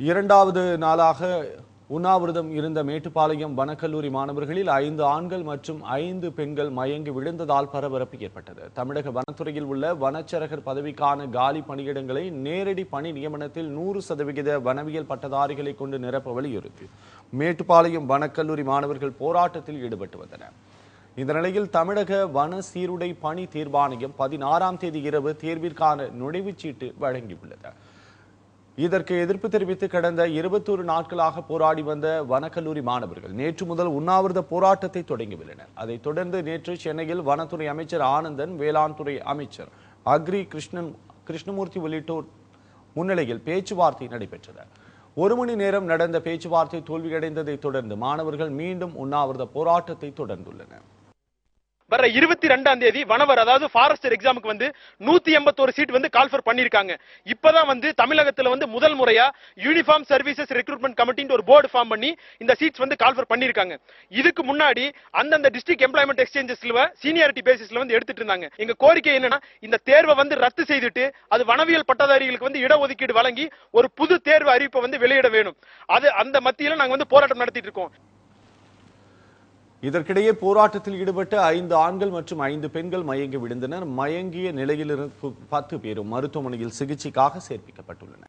இரண்டாவது நாளாக உண்ணாவிரதம் இருந்த மேட்டுப்பாளையம் வனக்கல்லூரி மாணவர்களில் ஐந்து ஆண்கள் மற்றும் ஐந்து பெண்கள் மயங்கி விழுந்ததால் பரபரப்பு ஏற்பட்டது. தமிழக வனத்துறையில் உள்ள வனச்சரகர் பதவிக்கான காலி பணியிடங்களை நேரடி பணி நியமனத்தில் நூறு சதவிகித வனவியல் பட்டதாரிகளை கொண்டு நிரப்ப வலியுறுத்தி மேட்டுப்பாளையம் வனக்கல்லூரி மாணவர்கள் போராட்டத்தில் ஈடுபட்டு வந்தனர். இந்த நிலையில் தமிழக வன சீருடை பணி தேர்வாணையம் பதினாறாம் தேதி இரவு தேர்விற்கான நுழைவுச் சீட்டு வழங்கியுள்ளது. இதற்கு எதிர்ப்பு தெரிவித்து கடந்த இருபத்தொரு நாட்களாக போராடி வந்த வனக்கல்லூரி மாணவர்கள் நேற்று முதல் உண்ணாவிரத போராட்டத்தை தொடங்கியுள்ளனர். அதைத் தொடர்ந்து நேற்று சென்னையில் வனத்துறை அமைச்சர் ஆனந்தன் வேளாண் துறை அமைச்சர் அக்ரி கிருஷ்ணன் கிருஷ்ணமூர்த்தி உள்ளிட்டோர் முன்னிலையில் பேச்சுவார்த்தை நடைபெற்றது. ஒரு மணி நேரம் நடந்த பேச்சுவார்த்தை தோல்வியடைந்ததைத் தொடர்ந்து மாணவர்கள் மீண்டும் உண்ணாவிரத போராட்டத்தை தொடர்ந்துள்ளனர். வர இருபத்தி ரெண்டாம் தேதி வனவர் அதாவது ஃபாரஸ்டர் எக்ஸாமுக்கு வந்து நூத்தி எண்பத்தோரு சீட் வந்து கால்ஃபர் பண்ணிருக்காங்க இப்பதான் வந்து தமிழகத்துல வந்து முதல் முறையா யூனிஃபார்ம் சர்வீசஸ் ரெக்ரூட்மெண்ட் கமிட்டின்னு ஒரு போர்டு ஃபார்ம் பண்ணி இந்த சீட்ஸ் வந்து கால்ஃபர் பண்ணிருக்காங்க இதுக்கு முன்னாடி அந்தந்த டிஸ்ட்ரிக்ட் எம்ப்ளாய்மெண்ட் எக்ஸ்சேஞ்சஸ்ல சீனியாரிட்டி பேசிஸ்ல வந்து எடுத்துட்டு இருந்தாங்க. எங்க கோரிக்கை என்னன்னா இந்த தேர்வை வந்து ரத்து செய்துட்டு அது வனவியல் பட்டதாரிகளுக்கு வந்து இடஒதுக்கீடு வழங்கி ஒரு புது தேர்வு அறிவிப்பை வந்து வெளியிட வேணும். அது அந்த மத்தியில நாங்க வந்து போராட்டம் நடத்திட்டு இருக்கோம். இதற்கிடையே போராட்டத்தில் ஈடுபட்ட ஐந்து ஆண்கள் மற்றும் ஐந்து பெண்கள் மயங்கி விழுந்தனர். மயங்கிய நிலையிலிருந்து பத்து பேரும் மருத்துவமனையில் சிகிச்சைக்காக சேர்ப்பிக்கப்பட்டுள்ளனர்.